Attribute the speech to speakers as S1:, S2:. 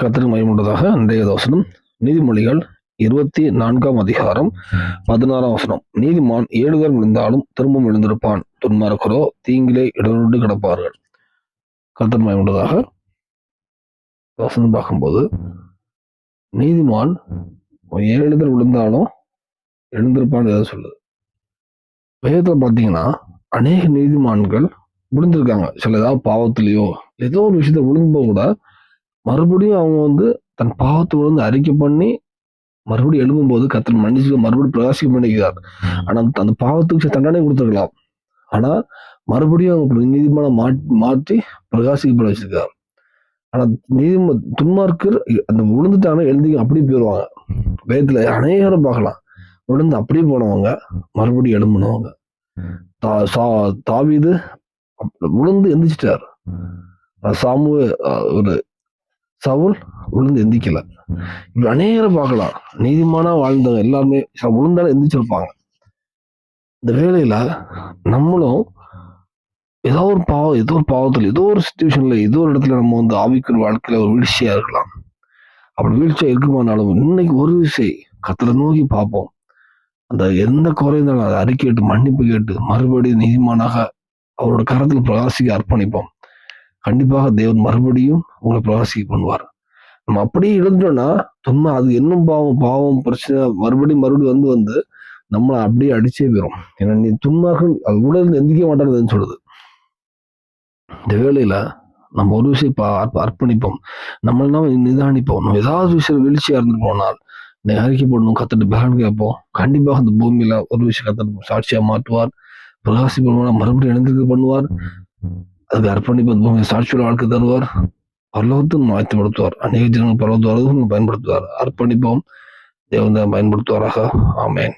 S1: கத்திரி மயமுண்டதாக அன்றைய வசனம் நீதிமொழிகள் இருபத்தி நான்காம் அதிகாரம் பதினாறாம் வசனம். நீதிமான் ஏழுதல் விழுந்தாலும் திரும்பவும் எழுந்திருப்பான். துன்மார்க்கரோ தீங்கிலே இடருண்டு கிடப்பார்கள். கத்திரி மயமுண்டதாக வசனம் பார்க்கும்போது நீதிமான் ஏழுதல் விழுந்தாலும் எழுந்திருப்பான்னு எதாவது சொல்லுது. வேதத்தில் பார்த்தீங்கன்னா அநேக நீதிமான்கள் விழுந்திருக்காங்க. சில ஏதாவது பாவத்திலேயோ ஏதோ ஒரு விஷயத்த விழுந்தபோது கூட மறுபடியும் அவங்க வந்து தன் பாவத்தை விழுந்து அறிக்கை பண்ணி மறுபடியும் எழும்பும்போது கத்தர் மன்னிச்சு மறுபடியும் பிரகாசிக்க பண்ணிக்கிறார் ஆனா அந்த- பாவத்துக்கு தண்டனை கொடுத்துருக்கலாம். ஆனா மறுபடியும் அவங்க நீதிமான மாற்றி மாற்றி பிரகாசிக்கப்பட வச்சிருக்கார். ஆனா நீதிம துன்மார்க்கர் அந்த விழுந்துட்டாங்கன்னா எழுதி அப்படியே போயிடுவாங்க வேதத்துல அநேகரை பார்க்கலாம். விழுந்து அப்படியே போனவங்க மறுபடியும் எழும்பினவங்க. தா சா- தாவீது விழுந்து எந்திரிச்சிட்டார். சாமு ஒரு சவுல் விழுந்து எந்திக்கல. இப்படி அநேகரை பார்க்கலாம். நீதிமானா வாழ்ந்தவங்க எல்லாருமே ச- விழுந்தாலும் எந்திரிச்சிருப்பாங்க. இந்த வேலையில நம்மளும் ஏதோ ஒரு பாவம் ஏதோ ஒரு பாவத்தில் ஏதோ ஒரு சுச்சுவேஷன்ல ஏதோ ஒரு இடத்துல நம்ம வந்து ஆவிக்குள் வாழ்க்கையில ஒரு வீழ்ச்சியா இருக்கலாம். அப்படி வீழ்ச்சியா இருக்குமானாலும் இன்னைக்கு ஒரு விஷய கத்துல நோக்கி பார்ப்போம். அந்த எந்த குறைந்தாலும் அதை அதை அறிக்கையிட்டு மன்னிப்பு கேட்டு மறுபடியும் நீதிமானாக அவரோட கரத்தில் பிரகாசிக்க அர்ப்பணிப்போம். கண்டிப்பாக தேவன் மறுபடியும் உங்களை பிரகாசிக்க பண்ணுவார். நம்ம அப்படியே இருந்தோம்னா சும்மா அது இன்னும் பாவம் பாவம் பிரச்சனை மறுபடியும் மறுபடியும் வந்து வந்து நம்மளை அப்படியே அடிச்சே போயிடும் ஏன்னா நீ துன்மார்கள் அது கூட இருந்து எந்திக்க மாட்டேங்குதுன்னு சொல்லுது. இந்த வேலையில நம்ம ஒரு விஷயம் அர்ப்பணிப்போம். நம்ம நம்ம நிதானிப்போம். நம்ம ஏதாவது விஷயம் வீழ்ச்சியா இருந்து போனால் நீ அறிக்கை போடணும் கத்துட்டு பலன் கேட்போம். கண்டிப்பாக அந்த பூமியில ஒரு விஷயம் கத்துட்டு சாட்சியா மாற்றுவார். பிரகாசி பண்ணுவார் மறுபடியும் இணைந்திருக்க பண்ணுவார். அதுக்கு அர்ப்பணிப்பது பூமி சாட்சியோட வாழ்க்கை தருவார் பரலோகத்தும் ஆயத்தப்படுத்துவார் அநேக ஜனங்கள் பரலோகத்து வரதும் பயன்படுத்துவார் அர்ப்பணிப்போம் தேவன் தான் பயன்படுத்துவாராக ஆமேன்